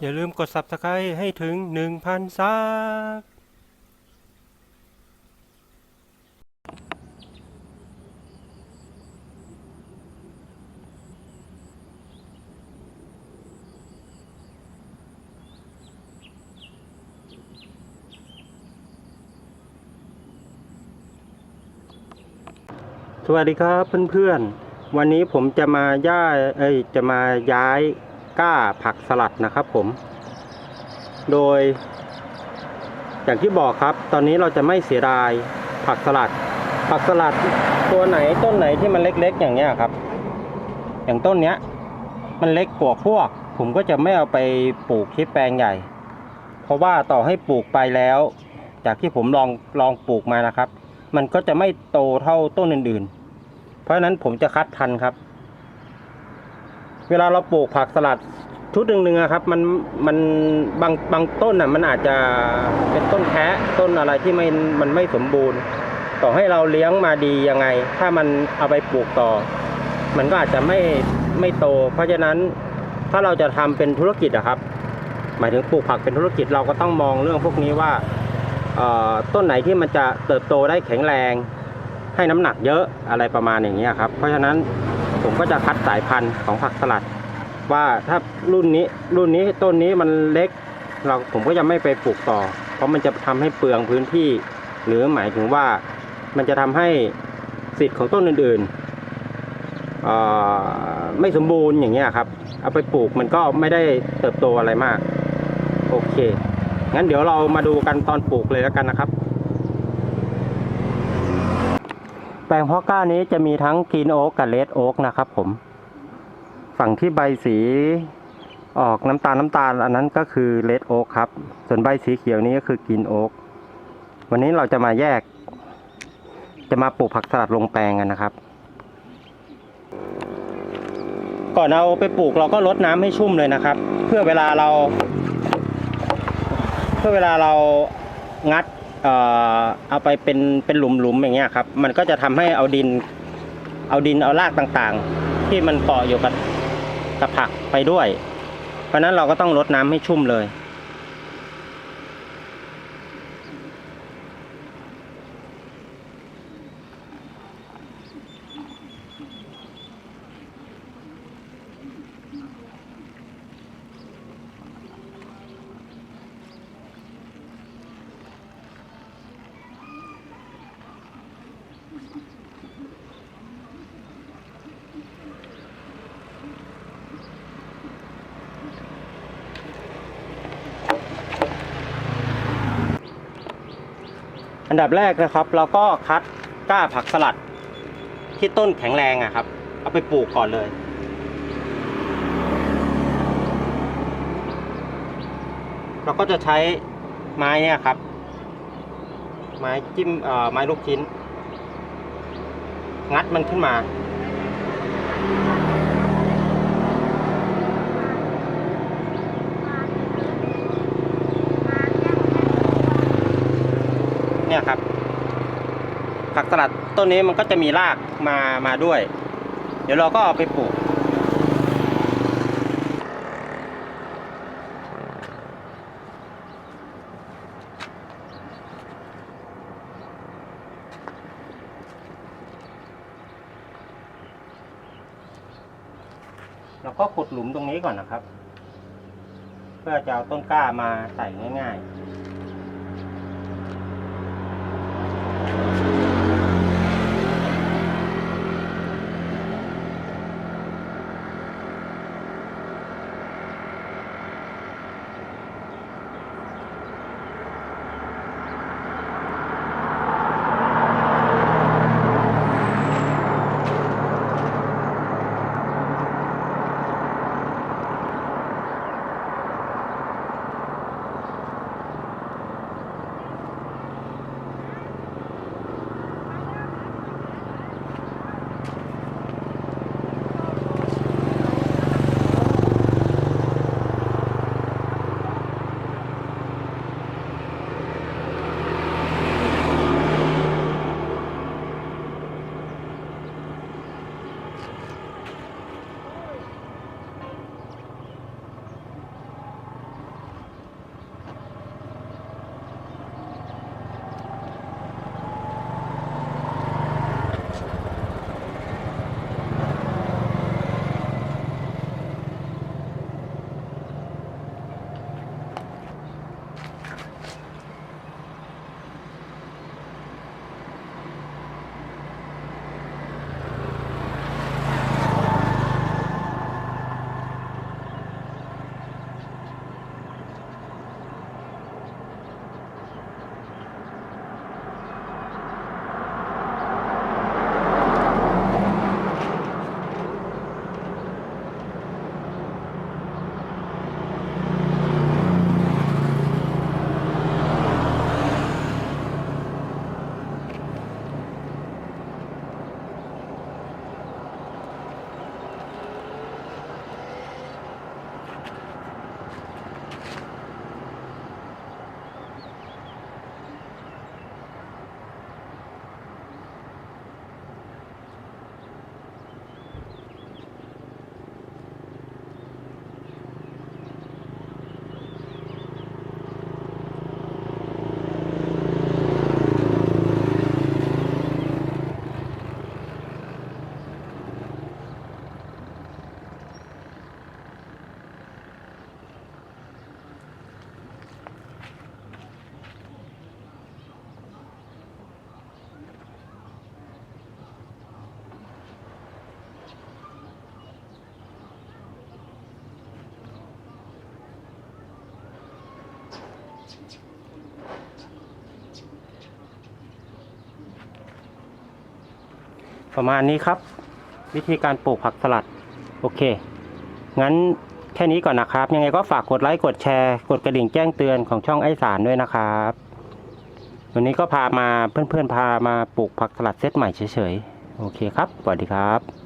อย่าลืมกด subscribe ให้ถึง 1,000 ซับสวัสดีครับเพื่อนๆ วันนี้ผมจะมาย่าเอ้ยจะมาย้าย ก้าผักสลัดนะครับผม โดย อย่างที่บอกครับ ตอนนี้เราจะไม่เสียดายผักสลัด ผักสลัดตัวไหนต้นไหนที่มันเล็กๆ อย่างเงี้ยครับ อย่างต้นเนี้ย มันเล็กกว่าพวก ผมก็จะไม่เอาไปปลูกที่แปลงใหญ่ เพราะว่าต่อให้ปลูกไปแล้ว จากที่ผมลองลองปลูกมานะครับ มันก็จะไม่โตเท่าต้นอื่น ๆ เพราะฉะนั้นผมจะคัดทันครับ เวลาเราปลูกผักสลัดชุดหนึ่งๆครับมันมันบางบางต้นอะมันอาจจะเป็นต้นแคะต้นอะไรที่ไม่มันไม่สมบูรณ์ ต่อให้เราเลี้ยงมาดียังไง ถ้ามันเอาไปปลูกต่อ มันก็อาจจะไม่ไม่โต เพราะฉะนั้นถ้าเราจะทำเป็นธุรกิจอะครับ หมายถึงปลูกผักเป็นธุรกิจเราก็ต้องมองเรื่องพวกนี้ว่าต้นไหนที่มันจะเติบโตได้แข็งแรง ให้น้ำหนักเยอะอะไรประมาณอย่างนี้ครับ เพราะฉะนั้น ผมก็จะคัดสายพันธุ์ของผักสลัด ว่าถ้ารุ่นนี้รุ่นนี้ต้นนี้มันเล็ก เราผมก็จะไม่ไปปลูกต่อ เพราะมันจะทำให้เปลืองพื้นที่ หรือหมายถึงว่ามันจะทำให้สิทธิ์ของต้นอื่นๆไม่สมบูรณ์อย่างเงี้ยครับ เอาไปปลูกมันก็ไม่ได้เติบโตอะไรมาก โอเค งั้นเดี๋ยวเรามาดูกันตอนปลูกเลยแล้วกันนะครับ แปลงเพาะก้านี้จะมีทั้งกรีนโอ๊กกับเลดโอ๊กนะครับผม ฝั่งที่ใบสีออกน้ำตาลน้ำตาล อันนั้นก็คือเลดโอ๊กครับ ส่วนใบสีเขียวนี้ก็คือกรีนโอ๊กวันนี้เราจะมาแยก จะมาปลูกผักสลัดลงแปลงกันนะครับ ก่อนเอาไปปลูกเราก็รดน้ำให้ชุ่มเลยนะครับ เพื่อเวลาเรา เพื่อเวลาเรางัด เอ่อเอาไปเป็นเป็นหลุมๆอย่างเงี้ยครับ มันก็จะทำให้เอาดิน เอาดินเอารากต่างๆ ที่มันเกาะอยู่กับกับผักไปด้วย เพราะนั้นเราก็ต้องรดน้ำให้ชุ่มเลย อันดับแรกนะครับเราก็คัดก้าผักสลัด ที่ต้นแข็งแรงอะครับ เอาไปปลูกก่อนเลย เราก็จะใช้ไม้เนี่ยครับ ไม้จิ้มเอ่อไม้ลูกชิ้น งัดมันขึ้นมา เนี่ยครับ ผักสลัดต้นนี้มันก็จะมีรากมามาด้วย เดี๋ยวเราก็เอาไปปลูกเราก็ขุดหลุมตรงนี้ก่อนนะครับ เพื่อจะเอาต้นกล้ามาใส่ง่าย ๆ ประมาณนี้ครับ วิธีการปลูกผักสลัด โอเค งั้นแค่นี้ก่อนนะครับ ยังไงก็ฝากกดไลค์กดแชร์ กดกระดิ่งแจ้งเตือนของช่องไอสารด้วยนะครับ วันนี้ก็พามาเพื่อนๆพามาปลูกผักสลัดเซตใหม่เฉยๆ โอเคครับ สวัสดีครับ